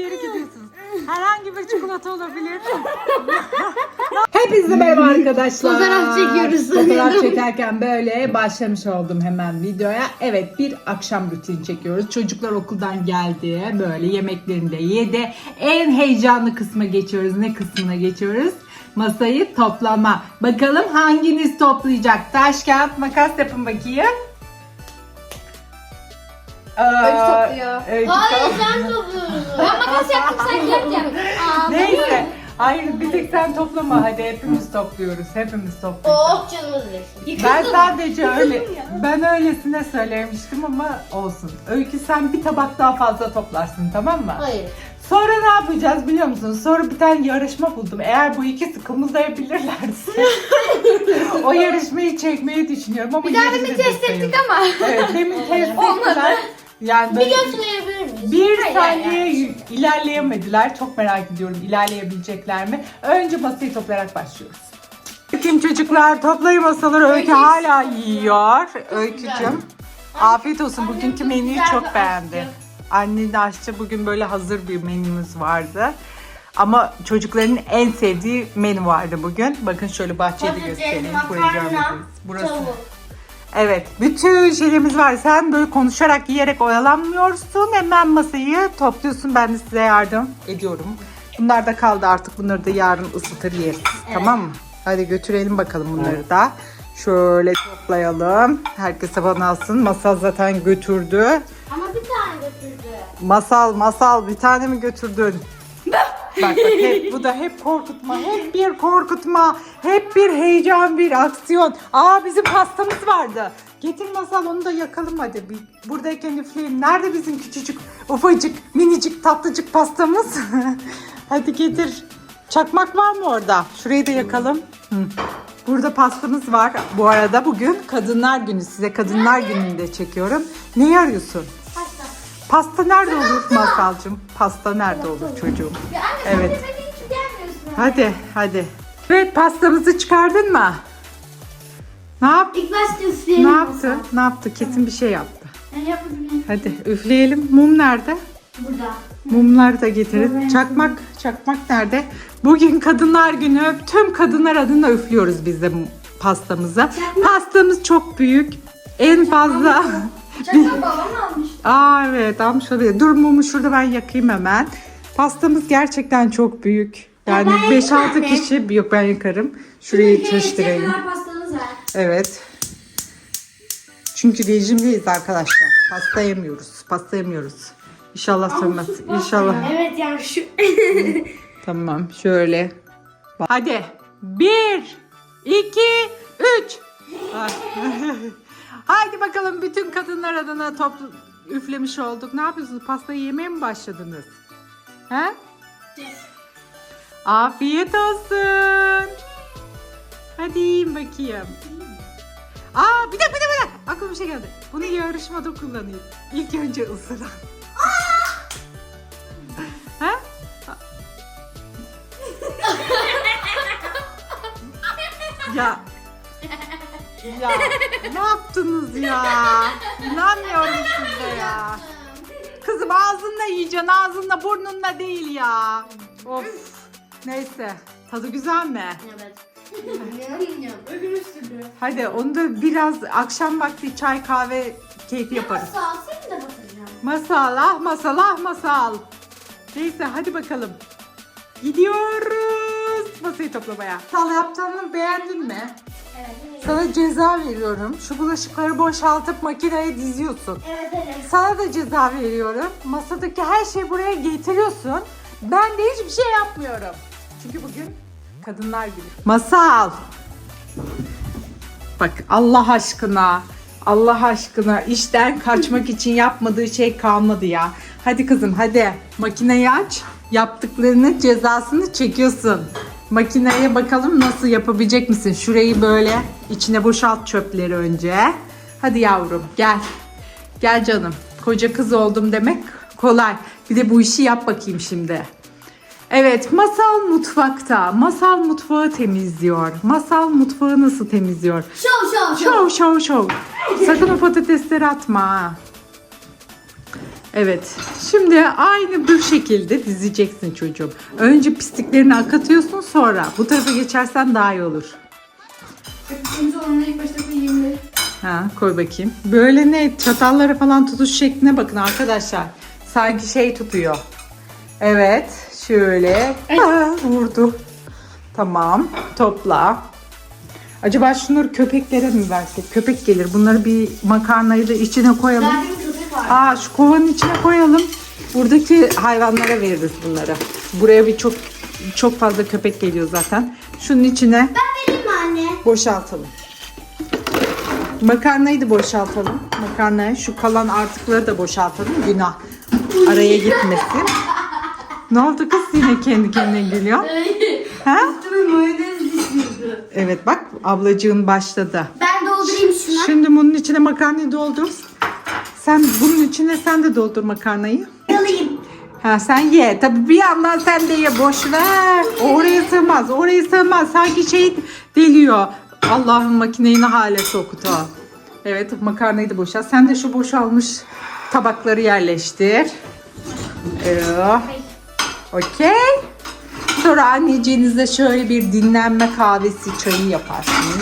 geri gidiyorsunuz. Herhangi bir çikolata olabilir. Hepinize merhaba arkadaşlar. Fotoğraf çekiyoruz. Fotoğraf çekerken böyle başlamış oldum hemen videoya. Evet bir akşam rutini çekiyoruz. Çocuklar okuldan geldi. Böyle yemeklerini de yedi. En heyecanlı kısma geçiyoruz. Ne kısmına geçiyoruz? Masayı toplama. Bakalım hanginiz toplayacak? Taş, kağıt, makas yapın bakayım. Öykü topluyor. Öykü Hayır top- sen topluyorsun. Ben makas yaptım sen yap. Aa, Neyse. Hayır bir tek sen toplama hadi hepimiz topluyoruz. Hepimiz topluyoruz. Oh canımız benim. Ben sadece öyle ben öylesine söylemiştim ama olsun. Öykü sen bir tabak daha fazla toplarsın tamam mı? Hayır. Sonra ne yapacağız biliyor musun? Sonra bir tane yarışma buldum. Eğer bu ikisi kımıldayabilirlerse o yarışmayı çekmeyi düşünüyorum ama Bir daha demin de test ettik ama. Evet demin test Olmadı. Yani Bir böyle miyiz? bir Hayır, saniye hayır. y- ilerleyemediler. Çok merak ediyorum ilerleyebilecekler mi? Önce masayı toplayarak başlıyoruz. Bakın çocuklar toplayın masaları. Öykü Öykü hala yiyor. Öykücüm. Afiyet olsun. Annem Bugünkü çok menüyü güzel çok bir beğendi. aşçı. Annen de aşçı. Bugün böyle hazır bir menümüz vardı. Ama çocukların en sevdiği menü vardı bugün. Bakın şöyle bahçeyi de Patates, göstereyim. Makarna, görmediniz. Burası. Tavuk. Evet, bütün şeylerimiz var. Sen böyle konuşarak, yiyerek oyalanmıyorsun. Hemen masayı topluyorsun. Ben de size yardım ediyorum. Bunlar da kaldı artık. Bunları da yarın ısıtır yeriz. Tamam mı? Hadi götürelim bakalım bunları da. Şöyle toplayalım. Herkes bana alsın. Masal zaten götürdü. Ama bir tane götürdü. Masal, masal bir tane mi götürdün? Bak bak hep bu da hep korkutma, hep bir korkutma, hep bir heyecan, bir aksiyon. Aa bizim pastamız vardı. Getir masal onu da yakalım hadi. Bir, buradayken üfleyelim. Nerede bizim küçücük, ufacık, minicik, tatlıcık pastamız? hadi getir. Çakmak var mı orada? Şurayı da yakalım. Hı. Burada pastamız var. Bu arada bugün Kadınlar Günü. Size Kadınlar Günü'nde çekiyorum. Neyi arıyorsun? Pasta. Nerede olur Masalcığım? Pasta nerede olur çocuğum? Ya anne Evet. de beni hiç gelmiyorsun. Hadi hadi. Evet pastamızı çıkardın mı? Ne yap? İlk başta üfleyelim. Ne yaptı? Ne yaptı? Kesin bir şey yaptı. Ben yapmadım. Hadi üfleyelim. Mum nerede? Burada. Mumları da getirin. Çakmak, çakmak nerede? Bugün Kadınlar Günü. Tüm kadınlar adına üflüyoruz biz de pastamızı. Pastamız çok büyük. En fazla Çakal babam almış. Aa evet almış olabilir. Dur mumu şurada ben yakayım hemen. Pastamız gerçekten çok büyük. Yani ben yakayım 5-6 anne. kişi yok ben yakarım. Şurayı çalıştırayım. Evet. Çünkü rejimdeyiz arkadaşlar. Pasta yemiyoruz. Pasta yemiyoruz. İnşallah sönmez. İnşallah. Evet yani şu. Tamam şöyle. Hadi. Bir, iki, üç. Haydi bakalım bütün kadınlar adına toplu üflemiş olduk. Ne yapıyorsunuz? Pastayı yemeye mi başladınız? He? Afiyet olsun. Hadi yiyin bakayım. Aa bir dakika bir dakika. dakika. Aklıma bir şey geldi. Bunu yarışmada kullanayım. İlk önce ısıran. He? Ya. Ya ne yaptınız ya? İnanmıyorum size ya. Kızım ağzınla yiyeceksin ağzınla burnunla değil ya. Of. Neyse. Tadı güzel mi? Evet. Öbür üstünü. Hadi onu da biraz akşam vakti çay kahve keyfi yaparız. Sağ ol seni de batıracağım. Masal ah masal ah masal. Neyse hadi bakalım. Gidiyoruz masayı toplamaya. Sal yaptığını beğendin mi? Evet. Sana ceza veriyorum. Şu bulaşıkları boşaltıp makineye diziyorsun. Evet evet. Sana da ceza veriyorum. Masadaki her şeyi buraya getiriyorsun. Ben de hiçbir şey yapmıyorum. Çünkü bugün kadınlar günü. Masal. Bak Allah aşkına. Allah aşkına işten kaçmak için yapmadığı şey kalmadı ya. Hadi kızım hadi makineyi aç. Yaptıklarının cezasını çekiyorsun. Makineye bakalım nasıl yapabilecek misin? Şurayı böyle içine boşalt çöpleri önce. Hadi yavrum gel. Gel canım. Koca kız oldum demek kolay. Bir de bu işi yap bakayım şimdi. Evet, Masal mutfakta. Masal mutfağı temizliyor. Masal mutfağı nasıl temizliyor? Şov şov şov. Şov şov şov. Sakın o patatesleri atma ha. Evet. Şimdi aynı bu şekilde dizeceksin çocuğum. Önce pisliklerini akıtıyorsun sonra. Bu tarafa geçersen daha iyi olur. Kırmızı olanları ilk başta koyayım. Ha, koy bakayım. Böyle ne çatallara falan tutuş şekline bakın arkadaşlar. Sanki şey tutuyor. Evet. Şöyle. Ha, vurdu. Tamam. Topla. Acaba şunları köpeklere mi versek? Köpek gelir. Bunları bir makarnayı da içine koyalım. Zaten. Aa şu kovanın içine koyalım. Buradaki hayvanlara veririz bunları. Buraya bir çok çok fazla köpek geliyor zaten. Şunun içine Ben vereyim mi anne? boşaltalım. Makarnayı da boşaltalım. Makarnayı şu kalan artıkları da boşaltalım. Günah araya gitmesin. Ne oldu kız yine kendi kendine geliyor? Ha? Üstüme mayonez düşürdü. Evet bak ablacığın başladı. Ben doldurayım şuna. Şimdi bunun içine makarnayı doldur. Sen bunun içine sen de doldur makarnayı. Alayım. Ha sen ye. Tabii bir yandan sen de ye. Boş ver. O Oraya sığmaz. Oraya sığmaz. Sanki şey deliyor. Allah'ın makineyi ne hale soktu. Evet makarnayı da boşalt. Sen de şu boşalmış tabakları yerleştir. Evet. Okey. Sonra anneciğinize şöyle bir dinlenme kahvesi çayı yaparsınız.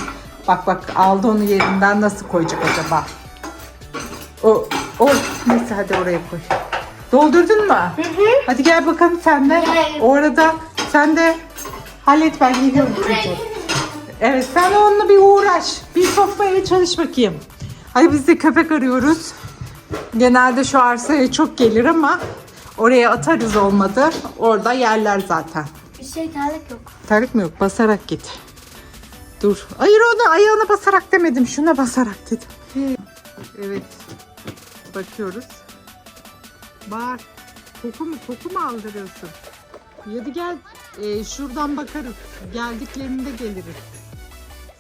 Bak bak aldı onu yerinden nasıl koyacak acaba? O, o neyse hadi oraya koy. Doldurdun mu? Hadi gel bakalım sen de. Gel. O arada sen de hallet ben geliyorum. Evet sen onunla bir uğraş. Bir sofraya çalış bakayım. Hadi biz de köpek arıyoruz. Genelde şu arsaya çok gelir ama oraya atarız olmadı. Orada yerler zaten. Bir şey terlik yok. Tarık mı yok? Basarak git. Dur. Hayır onu ayağına basarak demedim. Şuna basarak dedim. Evet. Bakıyoruz. Bağır. Koku mu? Koku mu aldırıyorsun? Hadi gel. Ee, şuradan bakarız. Geldiklerinde geliriz.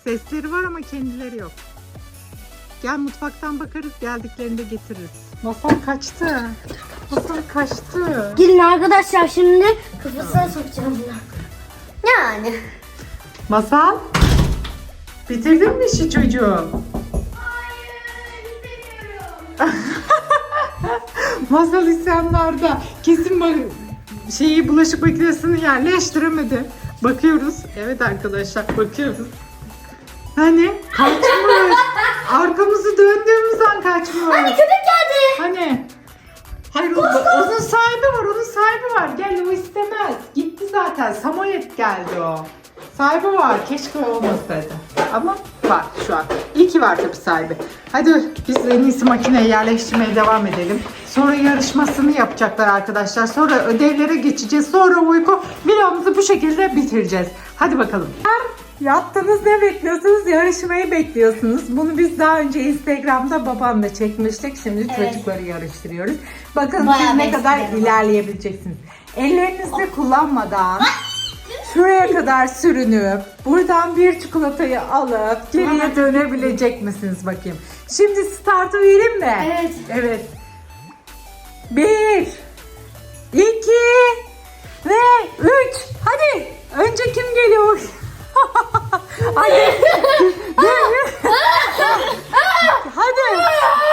Sesleri var ama kendileri yok. Gel mutfaktan bakarız. Geldiklerinde getiririz. Masal kaçtı. Masal kaçtı. Gelin arkadaşlar şimdi kafasına sokacağım bunu. Yani. Masal. Bitirdin mi işi çocuğum? Masal isyanlarda kesin şeyi bulaşık makinesini yerleştiremedi. Bakıyoruz. Evet arkadaşlar bakıyoruz. Hani kaçmış. Arkamızı döndüğümüz an kaçmış. Köpek geldi. Hani? Hayır o, onun sahibi var, onun sahibi var. Gel o istemez. Gitti zaten. Samoyed geldi o. Sahibi var. Keşke olmasaydı. Ama var şu an. İyi ki var tabii sahibi. Hadi biz en iyisi makineye yerleştirmeye devam edelim. Sonra yarışmasını yapacaklar arkadaşlar. Sonra ödevlere geçeceğiz. Sonra uyku vlogumuzu bu şekilde bitireceğiz. Hadi bakalım. Yaptınız ne bekliyorsunuz? Yarışmayı bekliyorsunuz. Bunu biz daha önce Instagram'da babamla çekmiştik. Şimdi Evet. çocukları yarıştırıyoruz. Bakın Bayağı siz ne kadar ilerleyebileceksiniz. Ellerinizi kullanmadan şuraya kadar sürünüp buradan bir çikolatayı alıp geriye dönebilecek misiniz bakayım. Şimdi startı vereyim mi? Evet. Evet. Bir, iki ve üç. Hadi. Önce kim geliyor? Hadi. Hadi.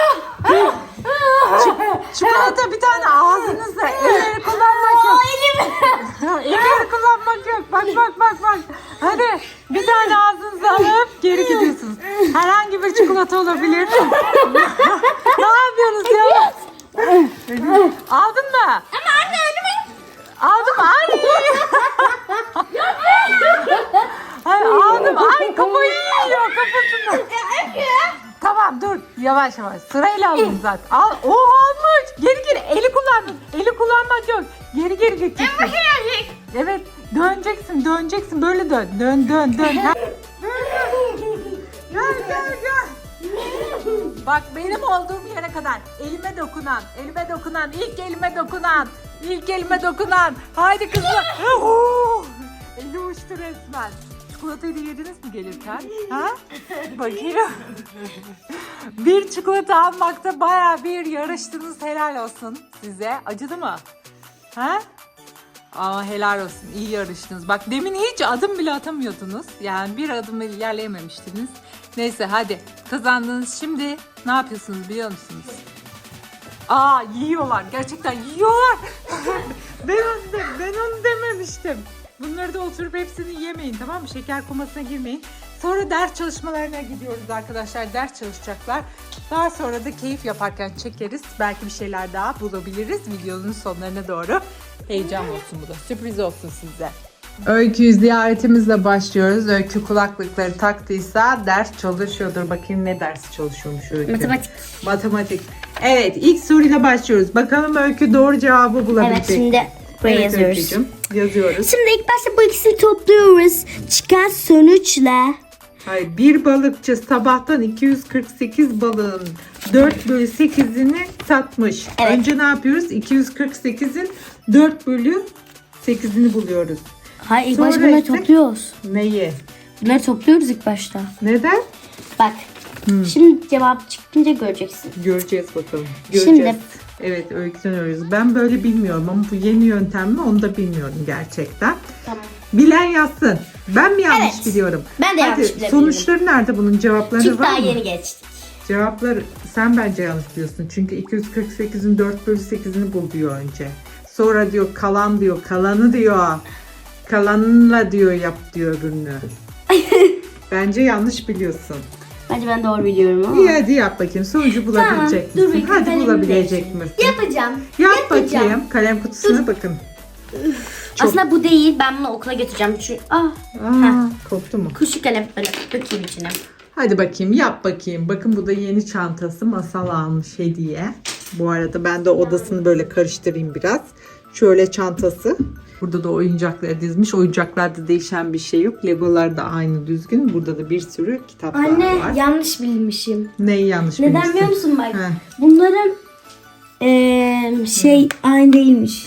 yavaş sırayla alın zaten. Al, o almış. Geri geri eli kullandın. Eli kullanmak yok. Geri geri gideceksin. Evet döneceksin döneceksin böyle dön. Dön dön dön. Ha. Gel gel gel. Bak benim olduğum yere kadar elime dokunan, elime dokunan, ilk elime dokunan, ilk elime dokunan. Haydi kızlar. Eli uçtu resmen. Çikolatayı da yediniz mi gelirken? Ha? Bakayım. bir çikolata almakta baya bir yarıştınız. Helal olsun size. Acıdı mı? Ha? Aa helal olsun. iyi yarıştınız. Bak demin hiç adım bile atamıyordunuz. Yani bir adım ilerleyememiştiniz. Neyse hadi kazandınız. Şimdi ne yapıyorsunuz biliyor musunuz? Aa yiyorlar. Gerçekten yiyorlar. ben onu, de- ben onu dememiştim. Bunları da oturup hepsini yemeyin tamam mı? Şeker komasına girmeyin. Sonra ders çalışmalarına gidiyoruz arkadaşlar. Ders çalışacaklar. Daha sonra da keyif yaparken çekeriz. Belki bir şeyler daha bulabiliriz videonun sonlarına doğru. Heyecan olsun bu da. Sürpriz olsun size. Öykü ziyaretimizle başlıyoruz. Öykü kulaklıkları taktıysa ders çalışıyordur. Bakayım ne ders çalışıyormuş Öykü. Matematik. Matematik. Evet ilk soruyla başlıyoruz. Bakalım Öykü doğru cevabı bulabilecek. Evet şimdi buraya Evet yazıyoruz. Öykücüğüm, Yazıyoruz. Şimdi ilk başta bu ikisini topluyoruz. Çıkan sonuçla Hayır, bir balıkçı sabahtan 248 balığın 4 bölü 8'ini satmış. Evet. Önce ne yapıyoruz? 248'in 4 bölü 8'ini buluyoruz. Hayır ilk Sonra başta bunları ise- topluyoruz. Neyi? Bunları topluyoruz ilk başta. Neden? Bak. Şimdi cevap çıkınca göreceksin. Göreceğiz bakalım. Şimdi- Göreceğiz. Evet öyküden öğreniyoruz. Ben böyle bilmiyorum ama bu yeni yöntem mi onu da bilmiyorum gerçekten. Tamam. Bilen yazsın. Ben mi yanlış Evet. biliyorum? Ben de Hadi, yanlış bilebilirim. Sonuçları nerede bunun cevapları Çünkü var daha mı? yeni geçtik. Cevaplar sen bence yanlış diyorsun. Çünkü 248'in 4 bölü 8'ini bul diyor önce. Sonra diyor kalan diyor kalanı diyor. Kalanla diyor yap diyor öbürünü. bence yanlış biliyorsun. Bence ben doğru biliyorum ama. İyi hadi yap bakayım. Sonucu bulabilecek dur misin? bakayım, Hadi kalemi bulabilecek değiştireyim. misin? Yapacağım. Yap Yapacağım. bakayım. Kalem kutusuna bakın. Çok- Aslında bu değil. Ben bunu okula götüreceğim. Çünkü ah, Aa, koptu mu? kuşu kalem böyle dökeyim içine. Hadi bakayım yap bakayım. Bakın bu da yeni çantası masal almış hediye. Bu arada ben de odasını böyle karıştırayım biraz. Şöyle çantası. Burada da oyuncakları dizmiş. Oyuncaklarda değişen bir şey yok. Legolar da aynı düzgün. Burada da bir sürü kitaplar Anne var. yanlış bilmişim. Neyi yanlış Neden bilmişsin? biliyor musun bak? He. Bunların eee, şey aynı değilmiş.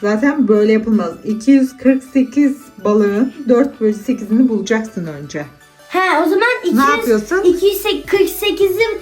Zaten böyle yapılmaz. 248 balığın 4 bölü 8'ini bulacaksın önce. He o zaman 200, Ne yapıyorsun? 248'i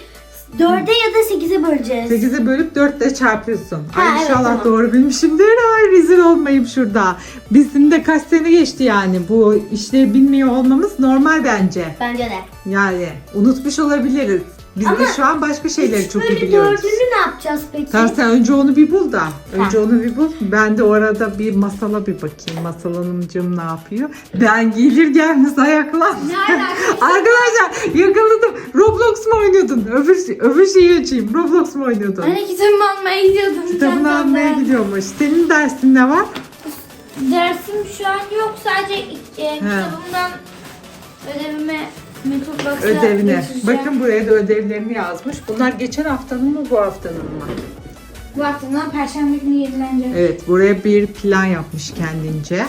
4'e ya da 8'e böleceğiz. 8'e bölüp 4 ile çarpıyorsun. Ha, Ay evet, inşallah tamam. doğru bilmişimdir. Ay rezil olmayayım şurada. Bizim de kaç sene geçti yani. Bu işleri bilmiyor olmamız normal bence. Bence de. Yani unutmuş olabiliriz. Biz de şu an başka şeyleri çok iyi biliyoruz. dördünü ne yapacağız peki? Tamam sen önce onu bir bul da. Önce onu bir bul. Ben de orada bir masala bir bakayım. Masal Hanımcığım ne yapıyor? Ben gelir gelmez ayaklan. Arkadaşlar yakaladım. Roblox mu oynuyordun? Öbür, öbür şeyi açayım. Roblox mu oynuyordun? Anne kitabımı almaya gidiyordum. Kitabını çantamda. almaya gidiyormuş. Senin dersin ne var? Dersim şu an yok. Sadece e, kitabımdan ödevime Ödevine. Bakın buraya da ödevlerini yazmış. Bunlar geçen haftanın mı bu haftanın mı? Bu haftadan perşembe günü yedilenecek. Evet buraya bir plan yapmış kendince.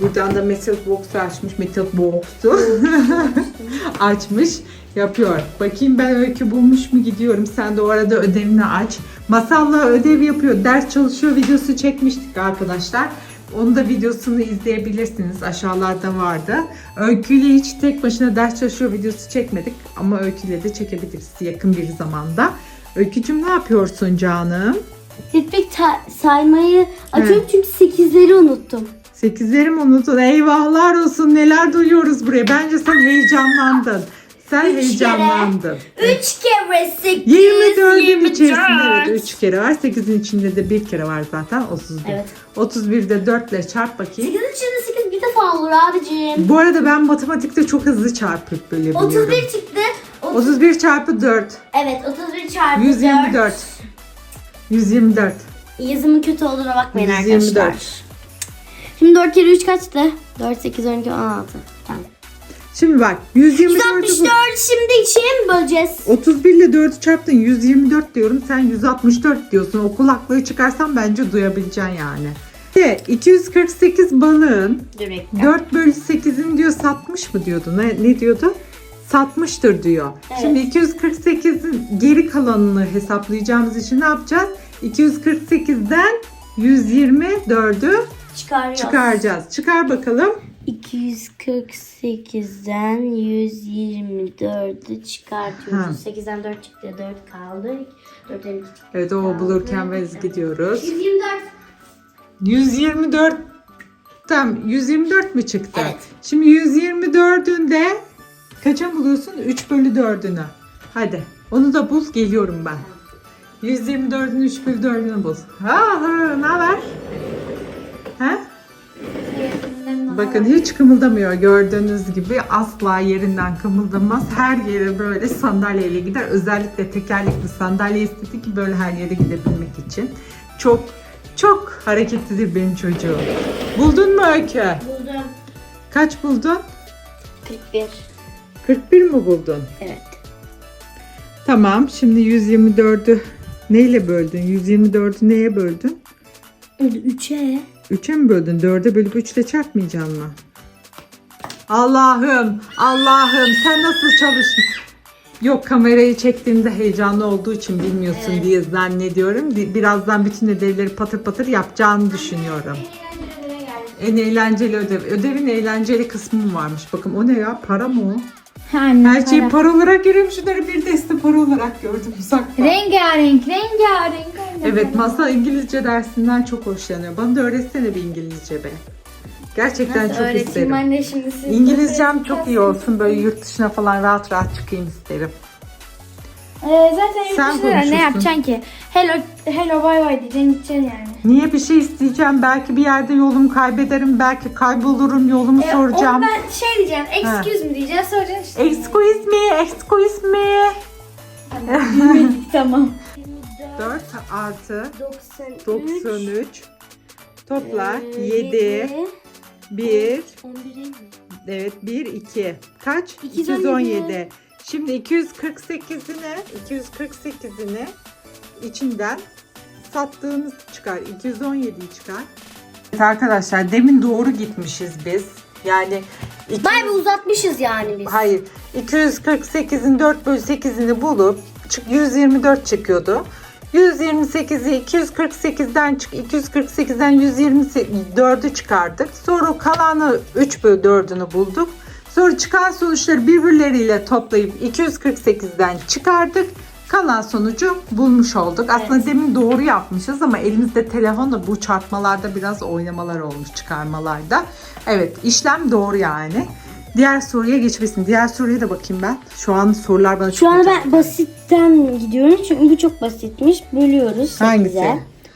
Buradan da Metal Box'u açmış. Metal Box'u açmış. Yapıyor. Bakayım ben öykü bulmuş mu gidiyorum. Sen de o arada ödevini aç. Masalla ödev yapıyor. Ders çalışıyor videosu çekmiştik arkadaşlar. Onu da videosunu izleyebilirsiniz. Aşağılarda vardı. Öyküyle hiç tek başına ders çalışıyor videosu çekmedik. Ama öyküyle de çekebiliriz yakın bir zamanda. Öykücüm ne yapıyorsun canım? Ritmik ta- saymayı atıyorum çünkü 8'leri unuttum. Sekizlerim unuttun. Eyvahlar olsun neler duyuyoruz buraya. Bence sen heyecanlandın. Sen Üç heyecanlandın. 3 kere 8. 24'ün içerisinde evet 3 kere var. 8'in içinde de bir kere var zaten 31. Evet. 31'de 4 ile çarp 8'in bakayım. içinde 8 bir defa olur abicim. Bu arada ben matematikte çok hızlı çarpıp böyle biliyorum. 31 çıktı. Ot- 31 çarpı 4. evet 31 çarpı 124. 4. 124. Yazımın kötü olduğuna bakmayın 124. arkadaşlar. Şimdi 4 kere 3 kaçtı? 4, 8, 12, 16. Şimdi bak 124'ü 164 şimdi içine mi böleceğiz? 31 ile 4'ü çarptın 124 diyorum sen 164 diyorsun. O kulaklığı çıkarsan bence duyabileceksin yani. Ve 248 balığın bekle. 4 bölü 8'in diyor satmış mı diyordu? Ne, ne diyordu? Satmıştır diyor. Evet. Şimdi 248'in geri kalanını hesaplayacağımız için ne yapacağız? 248'den 124'ü Çıkarıyoruz. çıkaracağız. Çıkar bakalım. 248'den 124'ü çıkartıyoruz. Ha. 8'den 4 çıktı. 4 kaldı. 4'ten 2 çıktı. Evet o bulurken biz gidiyoruz. 124. 124 tam 124 mü çıktı? Evet. Şimdi 124'ün de kaça buluyorsun? 3 bölü 4'ünü. Hadi onu da bul geliyorum ben. 124'ün 3 bölü 4'ünü bul. Ha ha ne haber? Bakın hiç kımıldamıyor gördüğünüz gibi asla yerinden kımıldamaz. Her yere böyle sandalyeyle gider. Özellikle tekerlekli sandalye istedi ki böyle her yere gidebilmek için. Çok çok hareketlidir benim çocuğum. Buldun mu Öykü? Buldum. Kaç buldun? 41. 41 mi buldun? Evet. Tamam şimdi 124'ü neyle böldün? 124'ü neye böldün? 3'e. 3'e mi böldün? 4'e bölüp 3 ile çarpmayacaksın mı? Allah'ım, Allah'ım sen nasıl çalıştın? Yok kamerayı çektiğimde heyecanlı olduğu için bilmiyorsun Evet. diye zannediyorum. Bi- Birazdan bütün ödevleri patır patır yapacağını düşünüyorum. En eğlenceli ödev. Ödevin eğlenceli kısmı mı varmış? Bakın o ne ya? Para mı o? Her şeyi para olarak görüyorum. Şunları bir deste para olarak gördüm uzaktan. Rengarenk, rengarenk. Evet Masa İngilizce dersinden çok hoşlanıyor. Bana da öğretsene bir İngilizce be. Gerçekten çok isterim. anne şimdi siz? İngilizcem çok iyi olsun. Böyle yurt dışına falan rahat rahat çıkayım isterim. Ee, zaten yurt Sen dışında ne yapacaksın ki? Hello, hello, bye bye diyeceksin gideceksin yani. Niye bir şey isteyeceğim? Belki bir yerde yolumu kaybederim. Belki kaybolurum. Yolumu Ee, soracağım. Onu ben şey diyeceğim, excuse me diyeceğim soracaksın işte. Excuse me, excuse me. tamam. 4 artı 93. 93 topla Ee, 7 1 11'e mi? Evet 1 2 kaç? 217. 217. Şimdi 248'ine 248'ini içinden sattığımız çıkar. 217'yi çıkar. Evet arkadaşlar demin doğru gitmişiz biz. Yani iki- Bay bir uzatmışız yani biz. hayır 248'in 4 bölü 8'ini bulup çık 124 çıkıyordu. 128'i 248'den çık 248'den 124'ü çıkardık. Sonra kalanı 3 bölü 4'ünü bulduk. Sonra çıkan sonuçları birbirleriyle toplayıp 248'den çıkardık. Kalan sonucu bulmuş olduk. Aslında demin doğru yapmışız ama elimizde telefonla bu çarpmalarda biraz oynamalar olmuş çıkarmalarda. Evet işlem doğru yani. Diğer soruya geçmesin. Diğer soruya da bakayım ben. Şu an sorular bana çok Şu an ben basitten gidiyorum çünkü bu çok basitmiş. Bölüyoruz. Hangisi?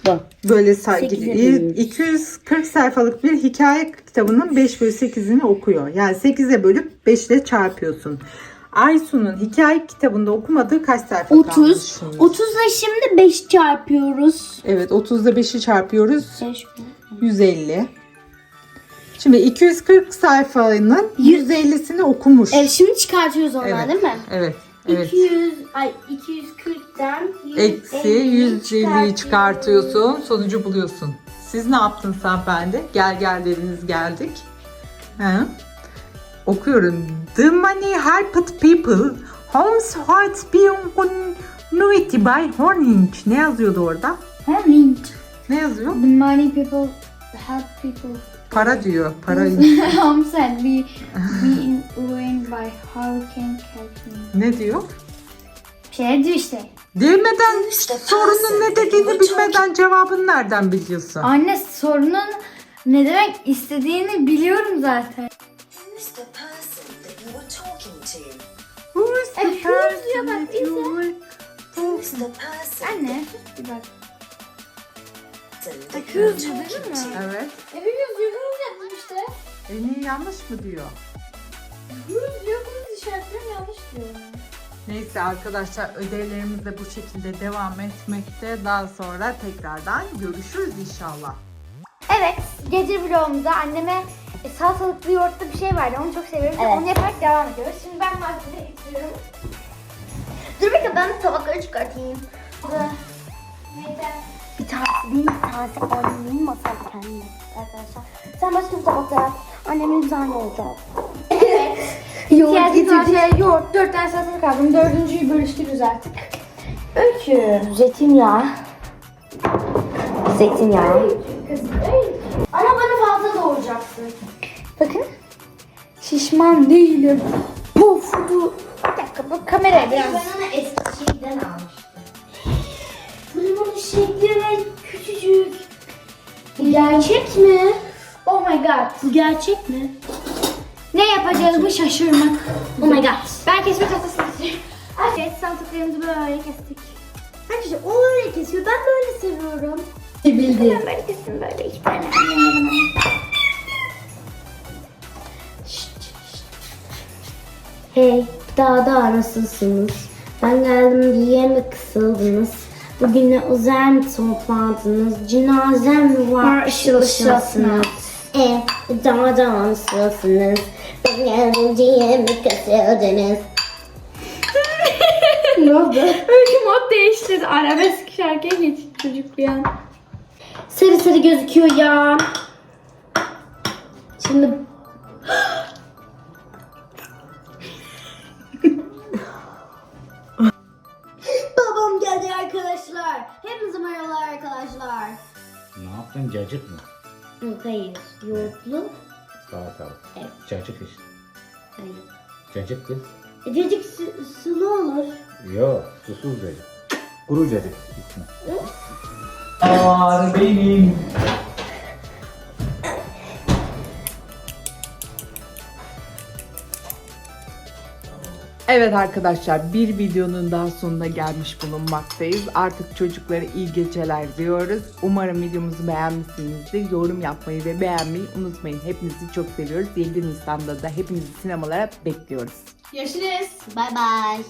Bu. Böyle Sekize bölüyoruz. 240 sayfalık bir hikaye kitabının 5 bölü 8'ini okuyor. Yani 8'e bölüp 5 ile çarpıyorsun. Aysun'un hikaye kitabında okumadığı kaç sayfa kalmış 30. şimdi? 30'la şimdi 5 çarpıyoruz. Evet 30'da 5'i çarpıyoruz. 5 150. Şimdi 240 sayfanın 150'sini okumuş. Evet şimdi çıkartıyoruz onları Evet. değil mi? Evet. Evet. 200 ay 240'tan Eksi 150'yi çıkartıyorsun. Sonucu buluyorsun. Siz ne yaptınız hanımefendi? Gel gel dediniz geldik. He. Okuyorum. The money helped people. Homes has been continuity by Horning. Ne yazıyordu orada? Horning. Ne yazıyor? The money people help people. Para diyor. Para. Home said we being ruined by hurricane Katrina. ne diyor? Şey diyor işte. Demeden sorunun ne dediğini bilmeden cevabını nereden biliyorsun? Anne sorunun ne demek istediğini biliyorum zaten. Who's the person that you were talking to? Who is E, who diyor bak, that you were Who's the person Anne bir bak. that you were diyor, talking değil mi? to? Evet. E biliyoruz işte. E niye yanlış mı diyor? Hız diyor hız işaretleri yanlış diyor. Neyse arkadaşlar ödevlerimiz de bu şekilde devam etmekte. Daha sonra tekrardan görüşürüz inşallah. Evet, gece vlogumuzda anneme salatalıklı yoğurtlu bir şey verdi. Onu çok seviyorum. Evet. Onu yaparak devam ediyoruz. Şimdi ben malzemeleri getiriyorum. Dur bekle ben tabakları çıkartayım. Neyse. Benim, bir tanesi annemin masal kendine arkadaşlar. Sen başka bir tabaklar yap. Annemin tane olacak. Yoğurt bir getirdim. tane yoğurt, dört tane salatalık aldım. Dördüncüyü bölüştürürüz artık. Öykü. Zeytinyağı. Zeytinyağı. Öykü. Ama bana fazla doğuracaksın. Bakın. Şişman değilim. Puf. Bir dakika bu kameraya biraz. onu eski şeyden almıştım. Bunun şekli ve küçücük. Gerçek mi? Oh my god. Bu gerçek mi? Ne yapacağımı şaşırmak. Oh my god. Ben kesme tahtasını istiyorum. Evet salatalıklarımızı böyle kestik. Arkadaşlar o öyle kesiyor. Ben böyle seviyorum. Bildi. Ben böyle kesin böyle iki tane Hey, daha da nasılsınız? Ben geldim diye mi kısıldınız? Bugüne özel toplandınız? Cenazem mi var? Işıl ışılsınız. E, daha da nasılsınız? Ben geldim diye mi kısıldınız? ne oldu? Öykü mod değiştirdi. Arabesk şarkıya geçti çocuk bir an. Sarı sarı gözüküyor ya. Şimdi yaptın cacık mı? Yok hayır. Yoğurtlu. Salatalık. Evet. Cacık işte. Hayır. Cacık kız. E, Cacık su, sulu olur. Yok susuz cacık. Kuru cacık. Ağır benim. Evet arkadaşlar bir videonun daha sonuna gelmiş bulunmaktayız. Artık çocuklara iyi geceler diyoruz. Umarım videomuzu beğenmişsinizdir. Yorum yapmayı ve beğenmeyi unutmayın. Hepinizi çok seviyoruz. 7 Nisan'da da hepinizi sinemalara bekliyoruz. Görüşürüz. Bay bay.